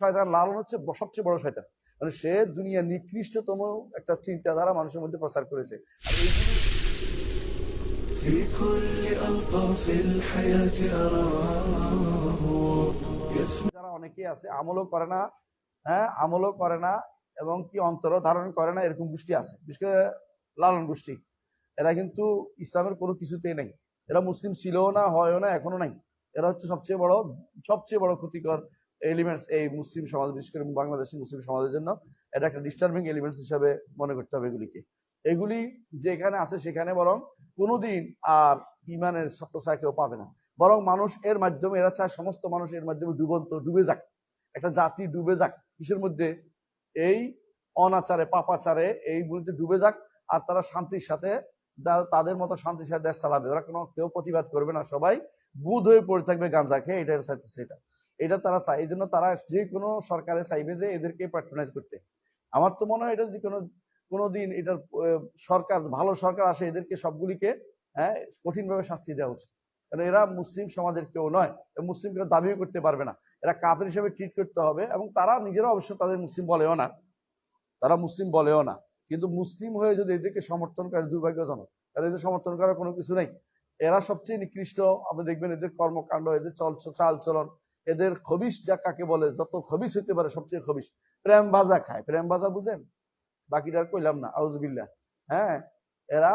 শয়তান লালন হচ্ছে ব- সবচেয়ে বড় শয়তান মানে সে দুনিয়া নিকৃষ্টতম একটা চিন্তাধারা মানুষের মধ্যে প্রচার করেছে আর এইগুলি في كل ألطاف الحياة أراه يسمع যারা অনেকেই আছে আমলও করে না হ্যাঁ আমলও করে না এবং কি অন্তর ধারণ করে না এরকম গোষ্ঠী আছে বিশেষ করে লালন গোষ্ঠী এরা কিন্তু ইসলামের কোনো কিছুতেই নেই এরা মুসলিম ছিলও না হয়ও না এখনো নাই এরা হচ্ছে সবচেয়ে বড় সবচেয়ে বড় ক্ষতিকর এলিমেন্টস এই মুসলিম সমাজ, বিশেষ করে বাংলাদেশের মুসলিম সমাজের জন্য এটা একটা ডিস্টার্বিং এলিমেন্টস হিসাবে মনে করতে হবে এগুলিকে। এগুলি যেখানে আছে সেখানে বরং কোনোদিন আর ইমানের সত্যসায় কেউ পাবে না। বরং মানুষ এর মাধ্যমে, এরা চায় সমস্ত মানুষ এর মাধ্যমে ডুবন্ত, ডুবে যাক। একটা জাতি ডুবে যাক, কিসের মধ্যে? এই অনাচারে, পাপাচারে এইগুলিতে ডুবে যাক আর তারা শান্তির সাথে তাদের মতো শান্তির সাথে দেশ চালাবে। ওরা কোনো, কেউ প্রতিবাদ করবে না সবাই। বুধ হয়ে পড়ে থাকবে গাঁজা খেয়ে এটা সেটা। এটা তারা চায় এই জন্য তারা যে কোনো সরকারে চাইবে যে এদেরকে প্যাট্রোনাইজ করতে। আমার তো মনে হয় এটা যদি কোনো, কোনোদিন এটার সরকার, ভালো সরকার আসে, এদেরকে সবগুলিকে হ্যাঁ কঠিনভাবে শাস্তি দেওয়া উচিত। কারণ এরা মুসলিম সমাজের কেউ নয় মুসলিম কেউ দাবিও করতে পারবে না। এরা কাপের হিসেবে ট্রিট করতে হবে এবং তারা নিজেরা অবশ্য তাদের মুসলিম বলেও না। তারা মুসলিম বলেও না। কিন্তু মুসলিম হয়ে যদি এদেরকে সমর্থন করে, দুর্ভাগ্যজনক। তাহলে এদের সমর্থন করার কোনো কিছু নেই। এরা সবচেয়ে নিকৃষ্ট। আপনি দেখবেন এদের কর্মকাণ্ড, এদের চল চাল চলন এদের খবিস যা কাকে বলে, যত খবিস হতে পারে সবচেয়ে খবিস প্রেম ভাজা খায়। প্রেম ভাজা বুঝেন? বাকিটা কইলাম না আউজবিল্লা হ্যাঁ এরা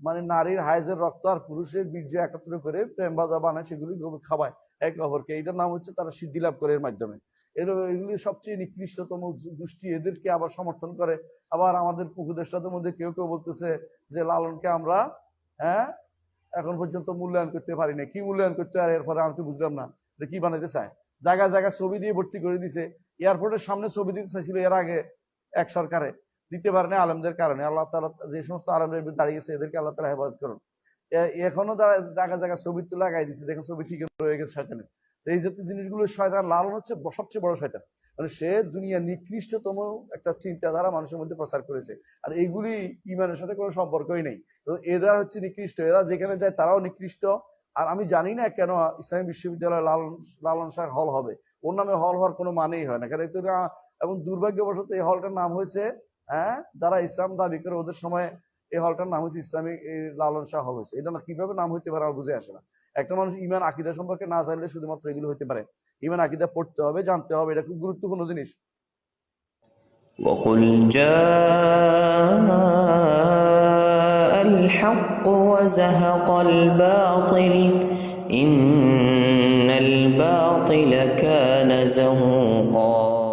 মানে নারীর হাইজের রক্ত আর পুরুষের বীর্য একত্র করে প্রেম ভাজা বানায়, সেগুলি খাওয়ায় এক অপরকে। এটার নাম হচ্ছে তারা সিদ্ধি লাভ করে এর মাধ্যমে। এর এগুলি সবচেয়ে নিকৃষ্টতম গোষ্ঠী। এদেরকে আবার সমর্থন করে। আবার আমাদের উপদেষ্টাদের মধ্যে কেউ কেউ বলতেছে যে, লালনকে আমরা হ্যাঁ এখন পর্যন্ত মূল্যায়ন করতে পারি না কি মূল্যায়ন করতে আর এরপরে আমি তো বুঝলাম না। এটা কি বানাইতে চায়? জায়গায় জায়গায় ছবি দিয়ে ভর্তি করে দিছে। এয়ারপোর্টের সামনে ছবি দিতে চাইছিল এর আগে এক সরকারে। দিতে পারে না আলমদের কারণে। আল্লাহ তালা যে সমস্ত আলমদের দাঁড়িয়েছে এদেরকে আল্লাহ তালা হেফাজত করুন। এখনও তারা জায়গায় জায়গায় ছবি তো লাগাই দিছে, দেখেন ছবি ঠিক রয়ে গেছে শয়তানের এই জাতীয় জিনিসগুলো শয়তান লালন হচ্ছে সবচেয়ে বড় শয়তান। মানে সে দুনিয়া নিকৃষ্টতম একটা চিন্তাধারা মানুষের মধ্যে প্রচার করেছে। আর এইগুলি ইমানের সাথে কোনো সম্পর্কই নেই। এরা হচ্ছে নিকৃষ্ট। এরা যেখানে যায় তারাও নিকৃষ্ট। আর আমি জানি না কেন ইসলামী বিশ্ববিদ্যালয় লালন লালন শাহ হল হবে ওর নামে হল হওয়ার কোনো মানেই হয় না কারণ এতো না- এবং দুর্ভাগ্যবশত এই হলটার নাম হয়েছে হ্যাঁ যারা ইসলাম দাবি করে ওদের সময় এই হলটার নাম হচ্ছে ইসলামিক এই লালন শাহ হল হয়েছে এটা না কিভাবে নাম হইতে পারে আমার বুঝে আসে না একটা মানুষ ইমান আকিদা সম্পর্কে না জানলে শুধুমাত্র এগুলো হতে পারে ইমান আকিদা পড়তে হবে জানতে হবে এটা খুব গুরুত্বপূর্ণ জিনিস وقل جاء الحق وزهق الباطل إن الباطل كان زهوقا.